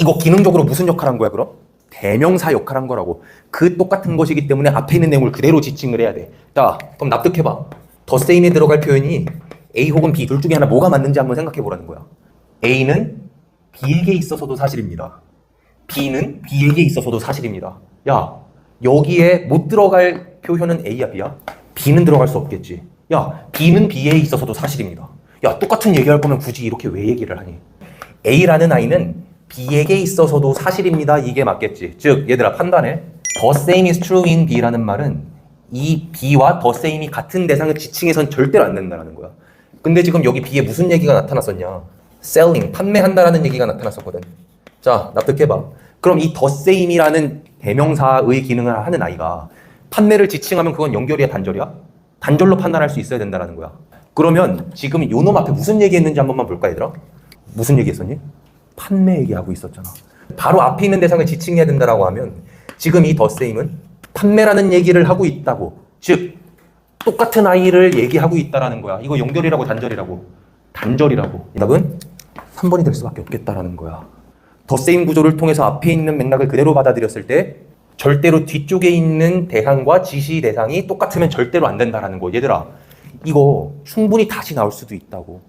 이거 기능적으로 무슨 역할 한 거야, 그럼? 대명사 역할 한 거라고. 그 똑같은 것이기 때문에 앞에 있는 내용을 그대로 지칭을 해야 돼. 자, 그럼 납득해봐. 더 세임에 들어갈 표현이 A 혹은 B 둘 중에 하나 뭐가 맞는지 한번 생각해 보라는 거야. A는 B에게 있어서도 사실입니다. B는 B에게 있어서도 사실입니다. 야, 여기에 못 들어갈 표현은 A야, B야? B는 들어갈 수 없겠지. 야, B는 B에 있어서도 사실입니다. 야, 똑같은 얘기할 거면 굳이 이렇게 왜 얘기를 하니? A라는 아이는 B에게 있어서도 사실입니다. 이게 맞겠지. 즉, 얘들아 판단해. The same is true in B라는 말은 이 B와 the same이 같은 대상을 지칭해선 절대로 안 된다는 거야. 근데 지금 여기 B에 무슨 얘기가 나타났었냐? selling, 판매한다라는 얘기가 나타났었거든. 자, 납득해봐. 그럼 이 the same이라는 대명사의 기능을 하는 아이가 판매를 지칭하면 그건 연결이야, 단절이야? 단절로 판단할 수 있어야 된다는 거야. 그러면 지금 요놈 앞에 무슨 얘기했는지 한 번만 볼까, 얘들아? 무슨 얘기했었니? 판매 얘기하고 있었잖아. 바로 앞에 있는 대상을 지칭해야 된다라고 하면 지금 이 same은 판매라는 얘기를 하고 있다고. 즉, 똑같은 아이를 얘기하고 있다라는 거야. 이거 연결이라고 단절이라고. 단절이라고. 이 답은 3번이 될 수밖에 없겠다라는 거야. 더 세임 구조를 통해서 앞에 있는 맥락을 그대로 받아들였을 때 절대로 뒤쪽에 있는 대상과 지시 대상이 똑같으면 절대로 안 된다라는 거. 얘들아, 이거 충분히 다시 나올 수도 있다고.